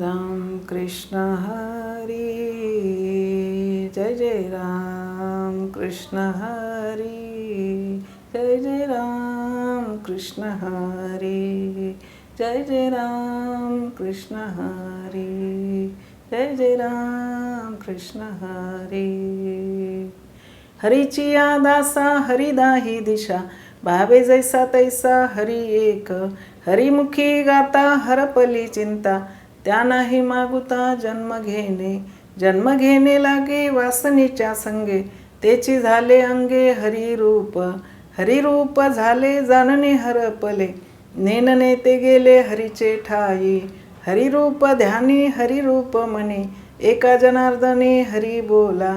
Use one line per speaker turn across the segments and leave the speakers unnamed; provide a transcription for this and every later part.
राम कृष्ण हरी जय जय राम कृष्ण हरी जय जय राम कृष्ण हरी जय जय राम कृष्ण हरी जय जय राम कृष्ण हरी हरीची या दासा हरिदाही दिशा भावे जैसा तैसा हरी एक हरिमुखी गाता हरपली चिंता त्या नाही मागुता जन्म घेणे. जन्म घेणे लागे वासनेच्या संगे. तेची झाले अंगे हरिरूप. हरिरूप झाले जाणणे हरपले. नेनने ते गेले हरीचे ठाई हरिरूप ध्यानी हरिरूप मने. एका जनार्दने हरी बोला.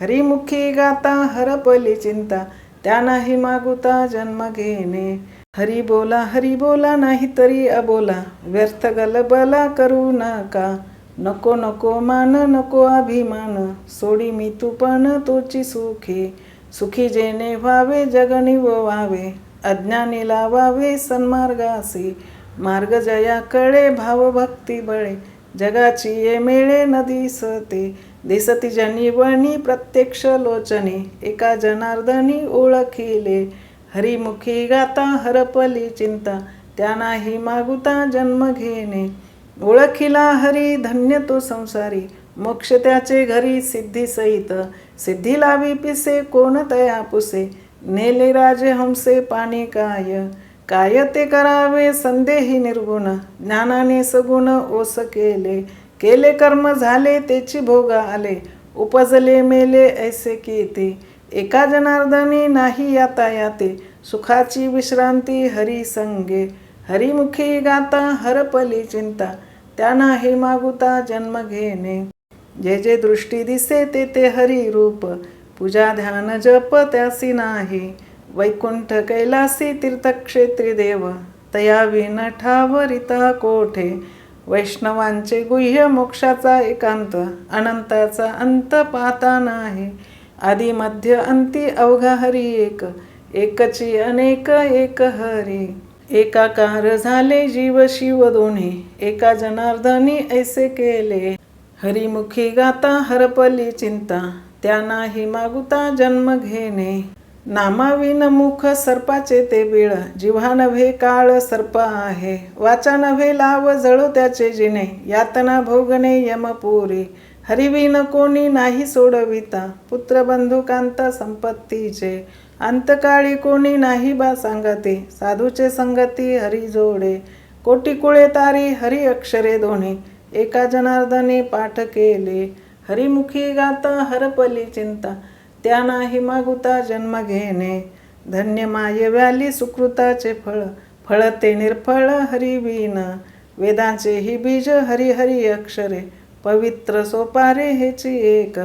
हरिमुखी गाता हरपली चिंता. त्या नाही मागुता जन्म घेणे. हरी बोला हरी बोला नाही तरी अबोला. व्यर्थ गलबला करू नका. नको नको मान नको अभिमान. सोडी मी तू पण तोची सुखी. सुखी जेणे व्हावे जगणी व्हावे अज्ञानी लावावे सन्मार्गासी. मार्ग जयाकडे भावभक्ती बळे. जगाची ये मेळे न दिसते. दिसती जनिवणी प्रत्यक्ष लोचने. एका जनार्दनी ओळखिले. हरिमुखी गाता हरपली चिंता त्या नाही मागुता जन्म घेणे. ओळखिला हरी धन्य तो संसारी मोक्ष त्याचे घरी सिद्धी सहित. सिद्धी लावी पिसे कोण तया पुसे नेले राजे हमसे पाणी काय. काय ते करावे संदेही निर्गुण ज्ञानाने सगुण ओस केले. केले कर्म झाले तेची भोग आले उपजले मेले ऐसे की ते एका जनार्दनी नाही यातायाते सुखाची विश्रांती हरी संगे. हरिमुखी गाता हरपली चिंता. त्या नाही मागुता जन्म घेणे. जे जे दृष्टी दिसे ते ते हरी रूप. पूजा ध्यान जप त्यासी नाही. वैकुंठ कैलासी तीर्थक्षेत्री देव. तया विन ठावरिता कोठे? वैष्णवांचे गुह्य मोक्षाचा एकांत. अनंताचा अंत पाहता नाही. आदि मध्य अंती अवघा हरी एक एकची अनेक एक हरी एकाकार झाले जीव शिव दोन्ही एका जनार्दनी ऐसे केले. हरिमुखी गाता हरपली चिंता त्या नाही मागुता जन्म घेणे. नामाविन मुख सर्पाचे ते बिळ जिव्हा नव्हे काळ सर्प आहे. वाचा नव्हे लाव जळो त्याचे जिने यातना भोगणे यमपुरी हरिविन कोणी नाही सोडविता. पुत्र बंधुकांत संपत्तीचे अंतकाळी कोणी नाही बा सांगते. साधूचे संगती हरी जोडे. कोटी कुळे तारी हरी अक्षरे दोन्ही एका जनार्दने पाठ केले. हरिमुखी गाता हरपली चिंता. त्या नाही मागुता जन्म घेणे. धन्य माय व्याली सुकृताचे फळ. फळ ते निर्फळ हरिवीन वेदांचे ही बीज हरी हरी अक्षरे. पवित्र सोपारे हेची एक.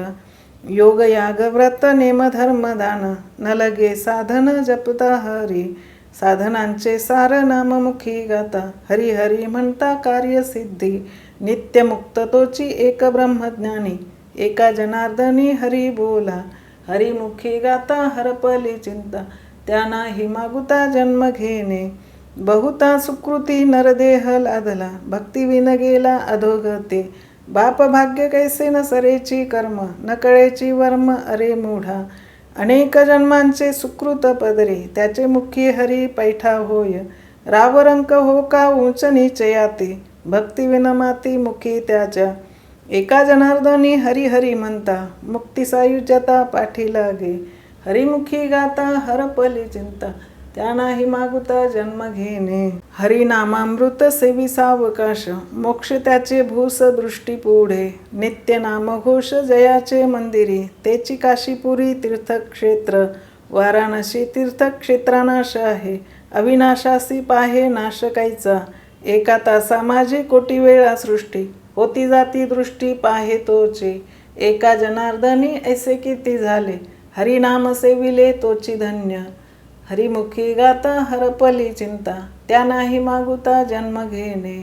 योग याग व्रत नेम धर्म दान. न लगे साधन जपता हरी. साधनांचे सार नाममुखी गाता. हरी हरी म्हणता कार्यसिद्धी नित्यमुक्त तोची एक ब्रह्मज्ञानी. एका जनार्दनी हरी बोला. हरिमुखी गाता हरपली चिंता. त्या नाही मागुता जन्म घेणे. बहुता सुकृती नरदेह लादला. भक्तिविन गेला अधोगते. बाप भाग्य कैसे न सरेची कर्म न कळेची वर्म अरे मूढा. अनेक जन्मांचे सुकृत पदरे त्याचे मुखी हरी पैठा होय. रावरंक हो का उंच नीच याते भक्ती विनमाती मुखी त्याच्या. एका जनार्दनी हरी हरी म्हणता मुक्ती सायुज्यता पाठी लागे. हरिमुखी गाता हरपली चिंता. त्या नाही मागुता जन्म घेणे. हरिनामामृत सेवी सावकाश मोक्ष त्याचे भूस दृष्टी पुढे. नित्य नामघोष जयाचे मंदिरी तेची काशीपुरी तीर्थक्षेत्र वाराणसी तीर्थक्षेत्रानाश आहे. अविनाशासी पाहे नाशकायचा एका तासा माझी कोटी वेळा सृष्टी. होती जाती दृष्टी पाहे तोचे एका जनार्दनी ऐसे किती झाले. हरिनाम सेविले तोची धन्य. हरिमुखी गाता हरपली चिंता त्या नाही मागुता जन्म घेणे.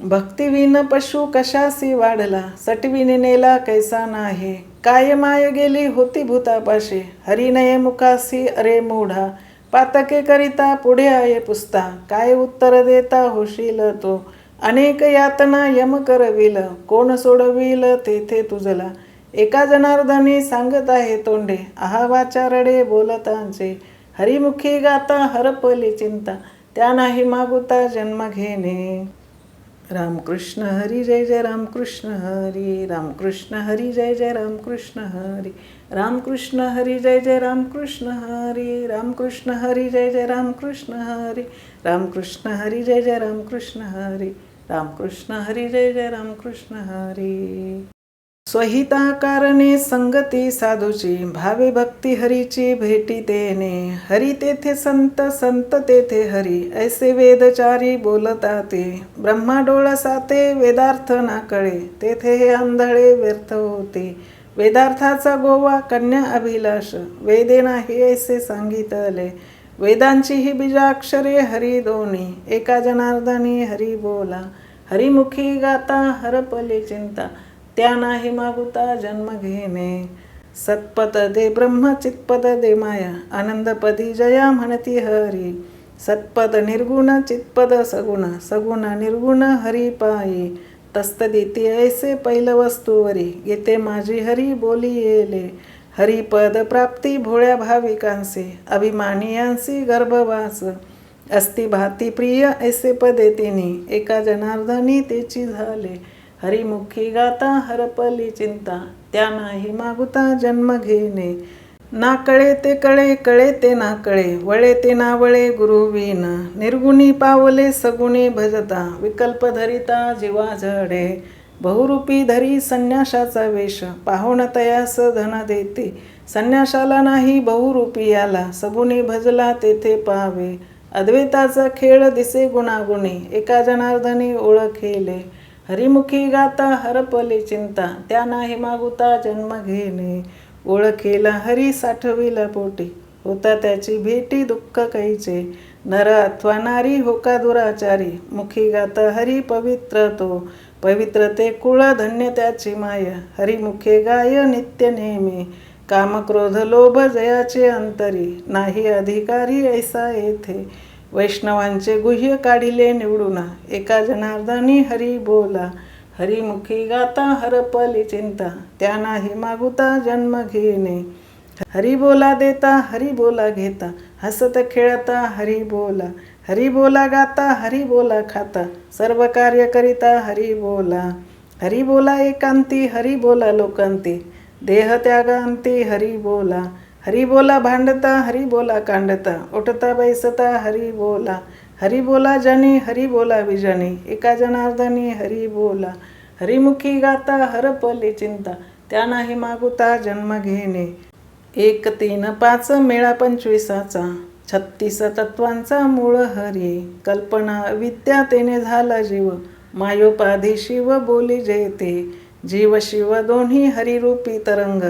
भक्तिविन पशु कशासी वाढला सटविन नेला कैसा नाही. काय माय गेली होती भूतापाशी हरिनये मुखासी अरे मोढा. पातके करिता पुढे आहे पुसता काय उत्तर देता होशील तो? अनेक यातना यम करविल कोण सोडविल तेथे तुझला? एका जनार्दनी सांगत आहे तोंडे आहा वाचा रडे बोलतांचे. हरिमुखी गाता हरपली चिंता त्या नाही मागुता जन्म घेणे. रामकृष्ण हरी जय जय रामकृष्ण हरी रामकृष्ण हरी जय जय रामकृष्ण हरी रामकृष्ण हरी जय जय रामकृष्ण हरी रामकृष्ण हरी जय जय रामकृष्ण हरी रामकृष्ण हरी जय जय रामकृष्ण हरी रामकृष्ण हरी जय जय रामकृष्ण हरी. स्वहिता कारणे संगती साधूची भावे भक्ती हरीची भेटी तेने हरी तेथे संत संत तेथे हरी ऐसे वेदचारी बोलता ते. ब्रह्मा डोळसाते वेदार्थ ना कळे तेथे हे आंधळे व्यर्थ होते. वेदार्थाचा गोवा कन्या अभिलाष वेदे नाही ऐसे सांगितले. वेदांची ही बीजाक्षरे हरी दोन्ही एका जनार्दनी हरी बोला. हरिमुखी गाता हरपली चिंता. त्या नाही मागुता जन्म घेणे. सत्पद दे ब्रह्म चित्पद दे माया. आनंदपदी जया म्हणती हरी. सत्पद निर्गुण चित्पद सगुण. सगुण निर्गुण हरी पायी. तस्तदिती ऐसे पैल वस्तूवरी. येते माझी हरी बोली येले. हरिपद प्राप्ती भोळ्या भाविकांसे. अभिमानियांसी गर्भवास. अस्ति भाती प्रिय ऐसे पदे तिने एका जनार्दनी तेची झाले. हरिमुखी गाता हरपली चिंता. त्या नाही मागुता जन्म घेणे. ना कळे ते कळे कळे ते ना कळे वळे ते ना वळे गुरुवीन निर्गुणी पावले सगुणी भजता. विकल्प धरिता जीवा झडे बहुरूपी धरी संन्याशाचा वेश. पाहुण तयास धन देते. संन्याशाला नाही बहुरूपी याला. सगुणी भजला तेथे पावे. अद्वैताचा खेळ दिसे गुणागुणी. एका जनार्दनी ओळखेले. हरिमुखी गाता हरपली चिंता त्या नाही मागुता जन्म घेणे. ओळखेला हरी साठविला पोटी होता त्याची भेटी दुःख कैचे. नर अथवा नारी होका दुराचारी मुखी गाता हरी पवित्र तो. पवित्र ते कुळ धन्य त्याची माय हरिमुखे गाय नित्य नेहमी. कामक्रोध लोभ जयाचे अंतरी नाही अधिकारी ऐसा येथे. वैष्णवांचे गुह्य काढिले निवडूना. एका जनार्दनी हरी बोला. हरिमुखी गाता हरपली चिंता. त्या नाही मागुता जन्म घेणे. हरी बोला देता हरी बोला घेता. हसत खेळता हरी बोला. हरी बोला गाता हरी बोला खाता. सर्व कार्य करिता हरी बोला. हरी बोला एकांती हरी बोला लोकांती. देह त्यागांती हरी बोला. हरी बोला भांडता हरी बोला कांडता उठता बैसता हरी बोला हरी बोला जनी हरी बोला विजनी एका जनार्दनी हरी बोला हरिमुखी गाता हरपली चिंता त्या नाही मागुता जन्म घेणे. एक तीन पाच मेळा पंचवीसाचा छत्तीस तत्वांचा मूळ हरी कल्पना विद्या तेने झाला जीव मायोपाधी शिव बोली जयते जीव शिव दोन्ही हरिरूपी तरंग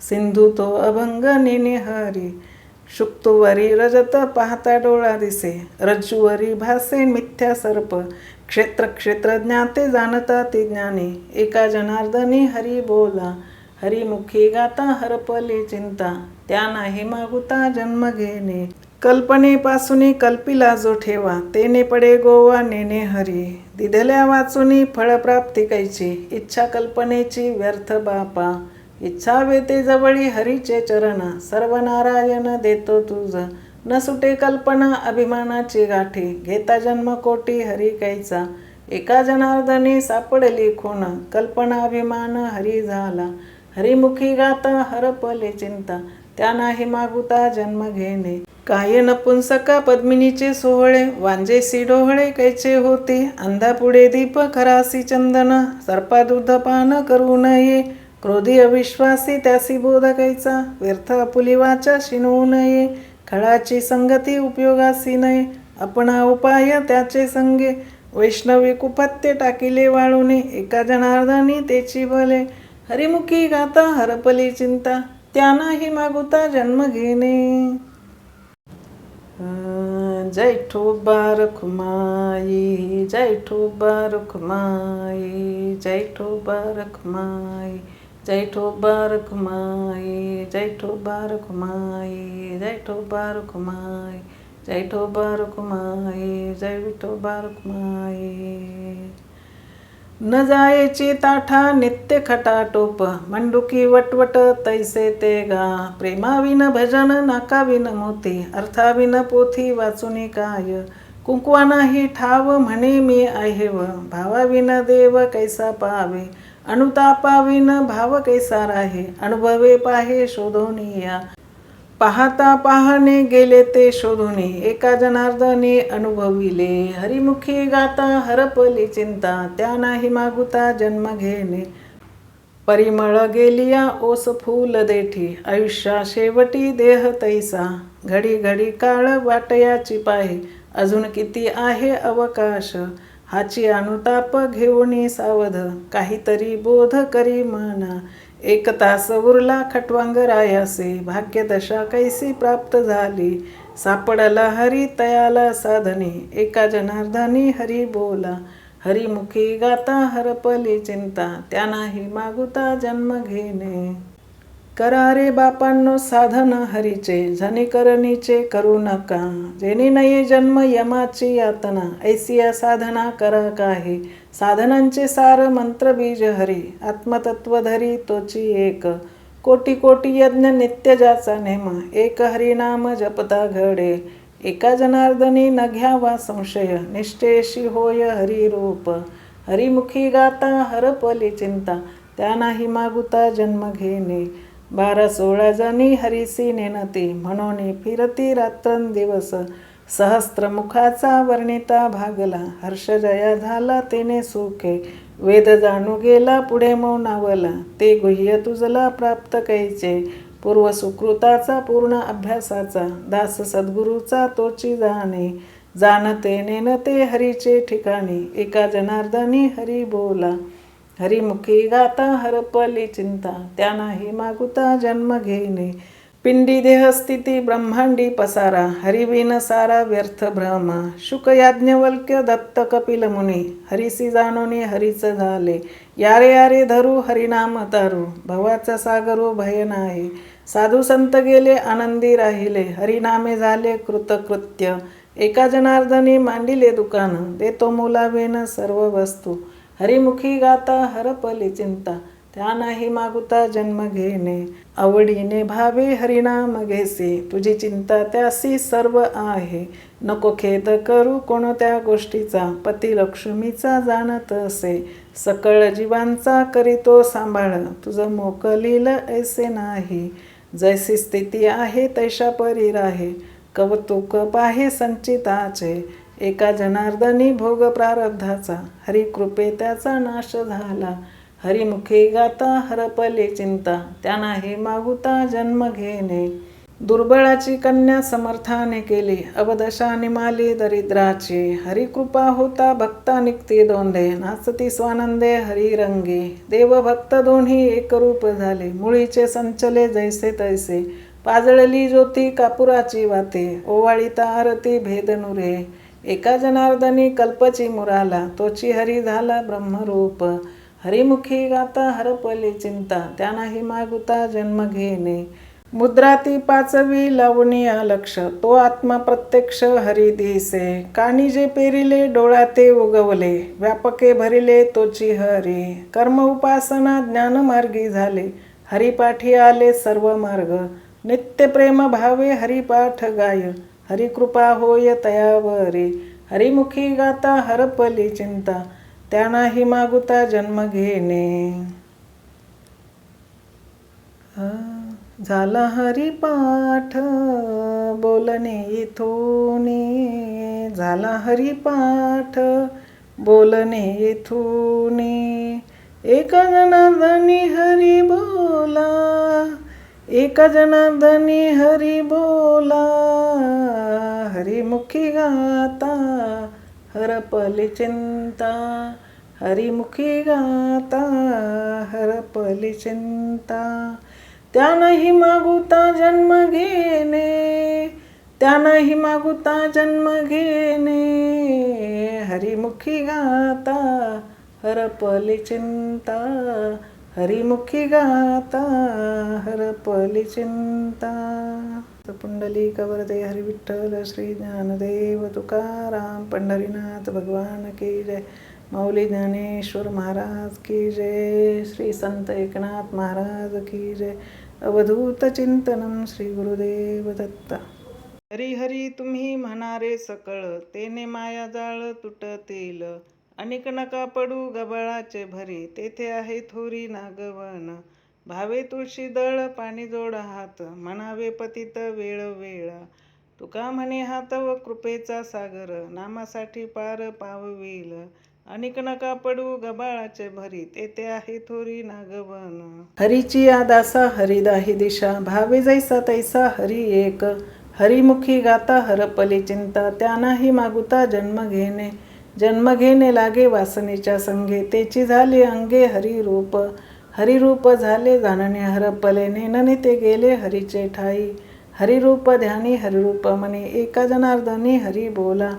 सिंधू तो अभंग नेने शुक्तुवरी रजत पाहता डोळा दिसे. रज्जुवरी भासे मिथ्या सर्प. क्षेत्र क्षेत्र ज्ञाते जाणता ते ज्ञानी. एका जनार्दनी हरी बोला. हरिमुखी गाता हरपली चिंता. त्या नाही मागुता जन्म घेणे. कल्पनेपासून कल्पिला जो ठेवा. तेने पडे गोवा नेने हरी. दिधल्या वाचुनी फळप्राप्ती कैची. इच्छा कल्पनेची व्यर्थ बापा. इच्छा वेते जवळी हरीचे चरण सर्व नारायण देतो तुझ. न सुटे कल्पना अभिमानाची गाठी घेता जन्म कोटी हरी कैचा एका जनार्दनी सापडली खूण कल्पना अभिमान हरी झाला. हरिमुखी गाता हरपले चिंता त्या नाही मागुता जन्म घेणे. काय नपुंसका पद्मिनीचे सोहळे वांजेसी डोहळे कैचे होते. अंधापुढे दीप खरासी चंदन सर्पा दूध पान करू नये. क्रोधी अविश्वासी त्यासी बोधकायचा व्यर्थ अपुली वाचा शिनवू नये खळाची संगती उपयोगासी नये आपण उपाय त्याचे संगे वैष्णवी कुपत्ते टाकिले वाळूने एका जनार्दनी तेची भले हरिमुखी गाता हरपली चिंता त्यांनाही मागुता जन्म घेणे. जय ठोबा रखुमाई जय ठोबा रखुमाई जय ठोबा रखुमाई जय ठोबा रखुमाई जय ठोबा रखुमाई जय ठोबा रखुमाई जय ठोबा जय न जायची ताठा नित्य खटाटोप मंडुकी वटवट तैसे ते गा प्रेमाविन भजन नाकाविन मोती अर्थाविन पोथी वाचुनी काय कुंकवा नाही ठाव म्हणे मी आहेव भावाविन देव कैसा पावे अनुतापाविन भाव कैसा राहे अनुभवे पाहे शोधोनिया. पाहता पाहणे गेले ते शोधुनी एका जनार्दने अनुभविले. हरिमुखी गाता हरपली चिंता त्या नाही मागुता जन्म घेणे. परिमळ गेलिया ओस फूल देठी आयुष्या शेवटी देह तैसा. घडी घडी काळ वाटयाची पाहे अजून किती आहे अवकाश? हाची अनुताप घेऊन सावध. काहीतरी बोध करी म्हणा एक तास उरला खटवांग रायासे भाग्यदशा कैसी प्राप्त झाली? सापडला हरी तयाला साधने. एका जनार्दनी हरी बोला. हरिमुखी गाता हरपली चिंता. त्या नाही मागुता जन्म घेणे. करारे बापांनो साधन हरीचे झनिकरणीचे करू नका. जेणे नये जन्म यमाची यातना ऐसिया साधना करा काही. साधनांचे सार मंत्रबीज हरी आत्मतत्व धरी तोची एक. कोटी कोटी यज्ञ नित्य जाचा नेम एक हरिनाम जपता घडे. एका जनार्दनी न घ्यावा संशय निष्ठेशी होय हरिरूप. हरिमुखी गाता हरपली चिंता त्या नाही मागुता जन्म घेणे. बारा सोळा जणी हरिसी नेनती म्हणून फिरती रात्रंदिवस सहस्त्रमुखाचा वर्णिता भागला हर्षजया झाला तेने सुखे. वेद जाणू गेला पुढे मौनावला ते गुह्य तुझला प्राप्त कैचे. पूर्व सुकृताचा पूर्ण अभ्यासाचा. दास सद्गुरूचा तोची जाणे. जाणते नेनते हरीचे ठिकाणी. एका जनार्दनी हरी बोला. हरिमुखी गाता हरपली चिंता त्या नाही मागुता जन्म घेणे पिंडी देहस्थिती ब्रह्मांडी पसारा हरिविन सारा व्यर्थ भ्रमा शुक याज्ञवल्क्य दत्त कपिल मुनी हरिसी जाणोनी हरिच झाले. यारे यारे धरू हरिनाम तारू भवाचा सागरू भय नाही. साधू संत गेले आनंदी राहिले. हरिनामे झाले कृतकृत्य. एका जनार्दनी मांडिले दुकान देतो मुलावेन सर्व वस्तू. हरिमुखी गाता हरपली चिंता त्या नाही मागुता जन्म घेणे. आवडीने भावे हरिनाम घेसे तुझी चिंता त्यासी सर्व आहे. नको खेद करू कोणत्या गोष्टीचा पती लक्ष्मीचा जाणत असे. सकळ जीवांचा करीतो सांभाळ तुझं मोकलील ऐसे नाही. जैसी स्थिती आहे तैशा परी राहे कौतुक पाहे संचिताचे. एका जनार्दनी भोग प्रारब्धाचा हरिकृपे त्याचा नाश झाला. हरिमुखी गाता हरपले चिंता त्यांना हे मागुता जन्म घेणे. दुर्बळाची कन्या समर्थाने केली अवदशा निमाली दरिद्राची. हरिकृपा होता भक्ता निघती दोंदे नाचती स्वानंदे हरिरंगी. देव भक्त दोन्ही एकरूप झाले मुळीचे संचले जैसे तैसे. पाजळली ज्योती कापुराची वाते ओवाळीता आरती भेदनुरे. एका जनार्दनी कल्पची मुराला तोची हरी झाला ब्रह्मरूप. हरिमुखी गाता हरपली चिंता त्या नाही मागुता जन्म घेणे. मुद्राती पाचवी लावणिया लक्ष तो आत्मा प्रत्यक्ष हरी दिसे. कानी जे पेरिले डोळा ते उगवले व्यापके भरिले तोची हरी. कर्म उपासना ज्ञानमार्गी झाले हरिपाठी आले सर्व मार्ग. नित्य प्रेम भावे हरिपाठ गाय. हरिकृपा होय तयावरी. हरिमुखी गाता हरपली चिंता त्यानाही मागुता जन्म घेणे. झाला झाला हरिपाठ बोलणे इथूने झाला हरिपाठ बोलणे येथोने एक जनार्दनी हरी बोल एक जनार्दनी हरी बोला हरिमुखी गाता हरपली चिंता हरिमुखी गाता हरपली चिंता. त्यानंही मागुता जन्म घेणे त्यानंही मागुता जन्म घेणे हरिमुखी गाता हरपली चिंता. हरिमुखी गाता हरपली चिंता. पुंडली कवरदे हरी विठ्ठल श्री ज्ञानदेव तुकाराम पंढरीनाथ भगवान की जय. माऊली ज्ञानेश्वर महाराज की जय. श्री संत एकनाथ महाराज की जय. अवधूत चिंतनम श्री गुरुदेव दत्ता. हरी हरी तुम्ही म्हणारे सकळ तेने माया जाळ तुटतील. अनेक नका पडू गबाळाचे भरी तेथे आहे थोरी नागवन भावे तुळशी दळ पाणी जोड हात म्हणावे पतित वेळ वेळ. तुका म्हणे हात व कृपेचा सागर नामासाठी पार पाववेल. अनेक नका पडू गबाळाचे भरी तेथे आहे थोरी नागवन हरीची आदासा हरिदाही दिशा भावे जैसा तैसा हरी एक. हरिमुखी गाता हरपली चिंता त्यानाही मागुता जन्म घेणे. जन्म घेणे लागे वासनेच्या संगे तेची झाली अंगे हरिरूप. हरिरूप झाले जाणणे हरपले नेनने ते गेले हरीचे ठाई. हरिरूप ध्यानी हरिरूप म्हणे एका जनार्दनी हरी बोला.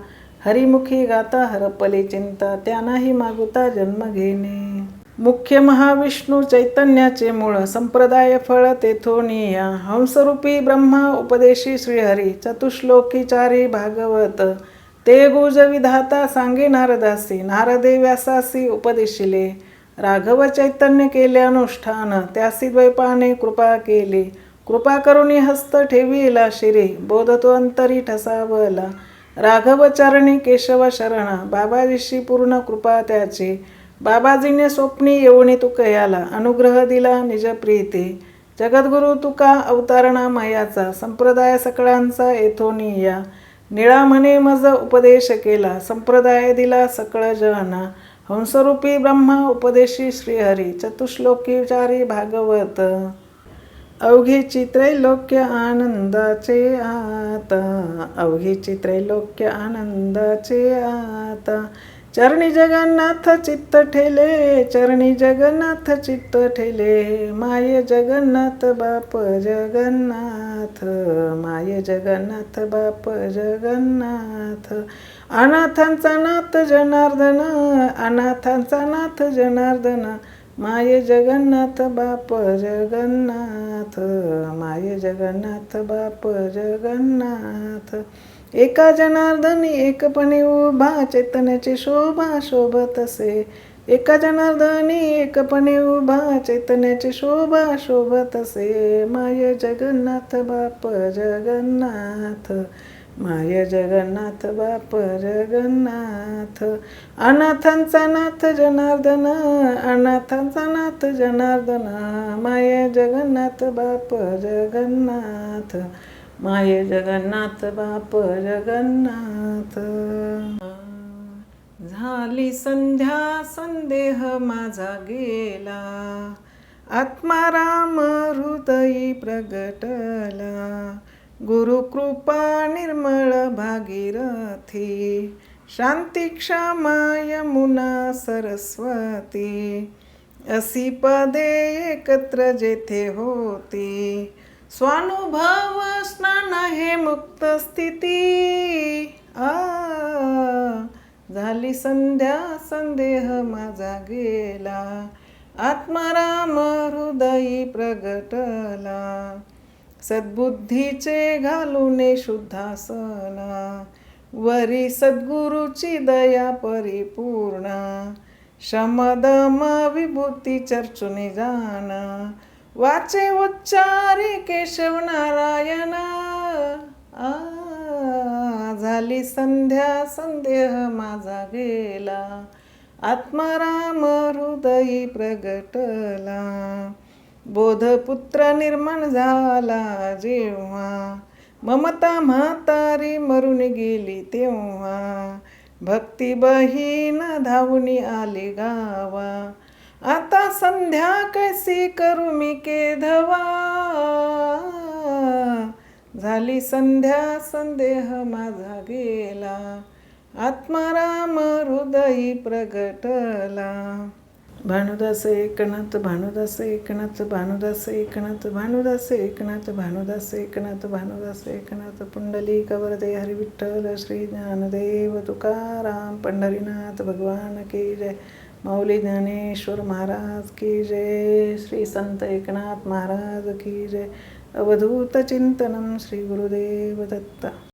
हरिमुखी गाता हरपले चिंता त्यांनाही मागुता जन्म घेणे. मुख्य महाविष्णू चैतन्याचे मूळ संप्रदाय फळ तेथोनिया हंसरूपी ब्रह्मा उपदेशी श्रीहरी चतुश्लोकी चारी भागवत. ते गुज विधाता सांगे नारदासी नारदे व्यासासी उपदेशिले. राघव चैतन्य केले अनुष्ठान त्यासी द्वैपाने कृपा केली. कृपा करुणी हस्त ठेवीला शिरे बोधतो अंतरी ठसावला. राघव चरणी केशव शरणा बाबाजीशी पूर्ण कृपा त्याचे. बाबाजीने स्वप्नी येऊनी तुकयाला अनुग्रह दिला निज प्रीते. जगद्गुरु तुका अवतारणा मायाचा संप्रदाय सकळांचा येथोनिया. निळा म्हणे मज उपदेश केला संप्रदाय दिला सकळ जना हंसरूपी ब्रह्मा उपदेशी श्रीहरी चतुश्लोकी चारी भागवत. अवघीची चित्रैलोक्य आनंदाचे आता. अवघीची चित्रैलोक्य आनंदाचे आता. चरणी जगन्नाथ चित्त ठेले चरणी जगन्नाथ चित्त ठेले. माय जगन्नाथ बाप जगन्नाथ माय जगन्नाथ बाप जगन्नाथ. अनाथांचा नाथ जनार्दन अनाथांचा नाथ जनार्दन. माय जगन्नाथ बाप जगन्नाथ माय जगन्नाथ बाप जगन्नाथ. एका जनार्दनी एकपणे उभा चैतन्याची शोभा शोभत असे. एका जनार्दनी एकपणे उभा चैतन्याची शोभा शोभत असे. माय जगन्नाथ बाप जगन्नाथ. माय जगन्नाथ बाप जगन्नाथ. अनाथांचा नाथ जनार्दन. अनाथांचा नाथ जनार्दन. माय जगन्नाथ बाप जगन्नाथ. माय जगन्नाथ बाप जगन्नाथ. झाली संध्या संदेह माझा गेला. आत्माराम हृदयी प्रगटला. गुरुकृपा निर्मळ भागीरथी. शांती क्षमा यमुना सरस्वती. असी पदे एकत्र जेथे होती. स्वानुभव स्नान हे मुक्त स्थिती. आ झाली संध्या संदेह माझा गेला. आत्माराम हृदयी प्रगटला. सद्बुद्धीचे घालून शुद्धासना. वरी सद्गुरुची दया परिपूर्णा. शमदम विभूती चर्चुने जाना. वाचे उच्चारे केशव नारायणा. आ झाली संध्या संदेह माझा गेला. आत्माराम हृदयी प्रगटला. बोधपुत्र निर्माण झाला जेव्हा. ममता म्हातारी मरून गेली तेव्हा. भक्ती बहीण धावून आली गावा. आता संध्या कैसी करू मी केधवा? झाली संध्या संदेह माझा गेला. आत्माराम हृदयी प्रगटला. भानुदास एकनाथ भानुदास एकनाथ भानुदास एकनाथ भानुदास एकनाथ भानुदास एकनाथ भानुदास एकनाथ पुंडली कवरदे हरिविठ्ठल श्री ज्ञानदेव तुकाराम पंढरीनाथ भगवान की जय. माऊली ज्ञानेश्वर महाराज की जय श्री संत एकनाथ महाराज की जय. अवधूतचिंतनं श्री गुरुदेव दत्ता.